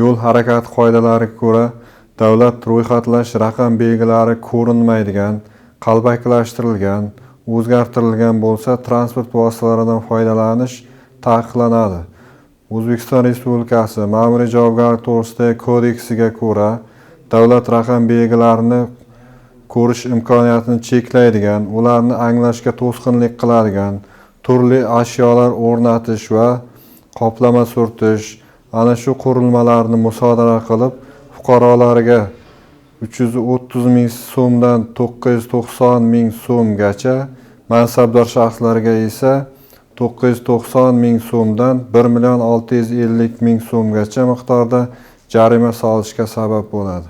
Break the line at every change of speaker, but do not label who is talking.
yo'l harakati qoidalariga ko'ra davlat ro'yxatlash raqam belgilari ko'rinmaydigan qalbakilashtirilgan o'zgartirilgan bo'lsa transport vositalaridan foydalanish taqiqlanadi. O'zbekiston respublikasi ma'muriy javobgarlik to'g'risidagi kodeksiga ko'ra davlat raqam belgilarini ko'rish imkoniyatini cheklaydigan ularni anglashga to'sqinlik qiladigan turli ashyolar o'rnatish va qoplama surtish ana shu qurilmalarni musodara qilib fuqarolarga uch yuz o'ttiz ming so'mdan to'qqiz yuz to'qson ming so'mgacha mansabdor shaxslarga esa to'qqiz yuz to'qson ming so'mdan bir million olti yuz ellik ming so'mgacha miqdorda jarima solishga sabab bo'ladi